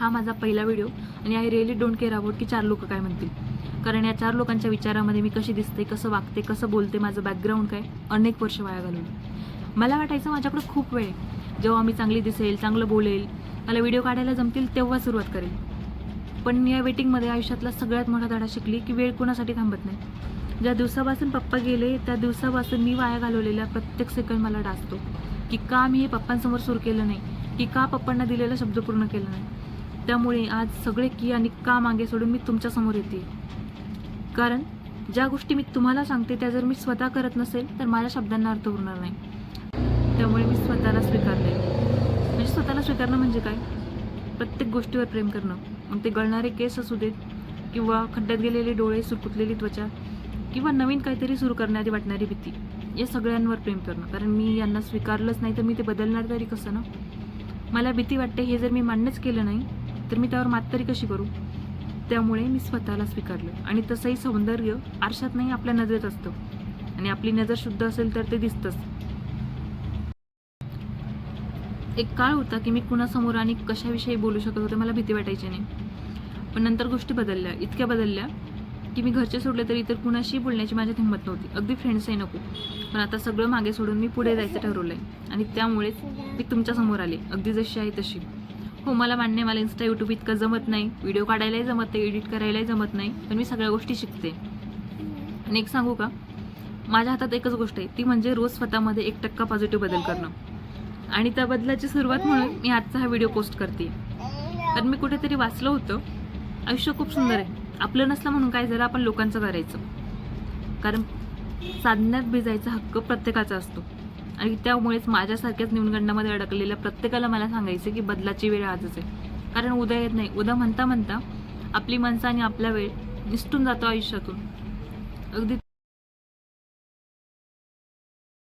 हा माझा पहिला व्हिडिओ आणि I really don't care about की चार लोक काय म्हणतील. कारण या चार लोकांच्या विचारामध्ये मी कशी दिसते कसं वागते कसं बोलते माझं बॅकग्राऊंड काय अनेक वर्ष वाया घालवलं. मला वाटायचं माझ्याकडे खूप वेळ आहे. जेव्हा मी चांगली दिसेल चांगलं बोलेल मला व्हिडिओ काढायला जमतील तेव्हा सुरुवात करेल. पण या वेटिंगमध्ये आयुष्यातला सगळ्यात मोठा धडा शिकली की वेळ कोणासाठी थांबत नाही. ज्या दिवसापासून पप्पा गेले त्या दिवसापासून मी वाया घालवलेला प्रत्येक सेकंड मला डासतो. की का मी हे पप्पांसमोर सुरू केलं नाही? की का पप्पांना दिलेला शब्द पूर्ण केला नाही? त्यामुळे आज सगळे की आणि का मागे सोडून मी तुमच्यासमोर येते. कारण ज्या गोष्टी मी तुम्हाला सांगते त्या जर मी स्वतः करत नसेल तर माझ्या शब्दांना अर्थ उरणार नाही. त्यामुळे मी स्वतःला स्वीकारले म्हणजे स्वतःला स्वीकारणं म्हणजे काय? प्रत्येक गोष्टीवर प्रेम करणं. मग ते गळणारे केस असू देत किंवा खड्ड्यात गेलेले डोळे सुरकुतलेली त्वचा किंवा नवीन काहीतरी सुरू करण्याची वाटणारी भीती या सगळ्यांवर प्रेम करणं. कारण मी यांना स्वीकारलंच नाही तर मी ते बदलणार तरी कसं ना? मला भीती वाटते हे जर मी मान्यच केलं नाही तर मी त्यावर मात तरी कशी करू? त्यामुळे मी स्वतःला स्वीकारलं. आणि तसंही सौंदर्य आरशात नाही आपल्या नजरेत असतं. आणि आपली नजर शुद्ध असेल तर ते दिसतंच. एक काळ होता की मी कुणासमोर आणि कशाविषयी बोलू शकत होते मला भीती वाटायची नाही. पण नंतर गोष्टी बदलल्या. इतक्या बदलल्या की मी घरचे सोडले तरी इतर कुणाशी बोलण्याची माझ्यात हिंमत नव्हती. अगदी फ्रेंड्सही नको. पण आता सगळं मागे सोडून मी पुढे जायचं ठरवलं आहे आणि त्यामुळेच मी तुमच्यासमोर आले. अगदी जशी आहे तशी. हो मला मान्य मला इन्स्टा यूट्यूब इतकं जमत नाही. व्हिडिओ काढायलाही जमत नाही एडिट करायलाही जमत नाही. पण मी सगळ्या गोष्टी शिकते. आणि एक सांगू का? माझ्या हातात एकच गोष्ट आहे. ती म्हणजे रोज स्वतःमध्ये एक टक्का पॉझिटिव्ह बदल करणं. आणि त्या बदलाची सुरुवात म्हणून मी आजचा हा व्हिडिओ पोस्ट करते. तर मी कुठेतरी वाचलं होतं. आयुष्य खूप सुंदर आहे. आपलं नसलं म्हणून काय जरा आपण लोकांचं करायचं. कारण साधण्यात भिजायचा हक्क प्रत्येकाचा असतो. आणि त्यामुळेच माझ्यासारख्याच न्यूनगंडामध्ये अडकलेल्या प्रत्येकाला मला सांगायचं की बदलाची वेळ आजच आहे. कारण उद्या येत नाही. उद्या म्हणता म्हणता आपली माणसं आणि आपला वेळ निसटून जातो आयुष्यातून. अगदी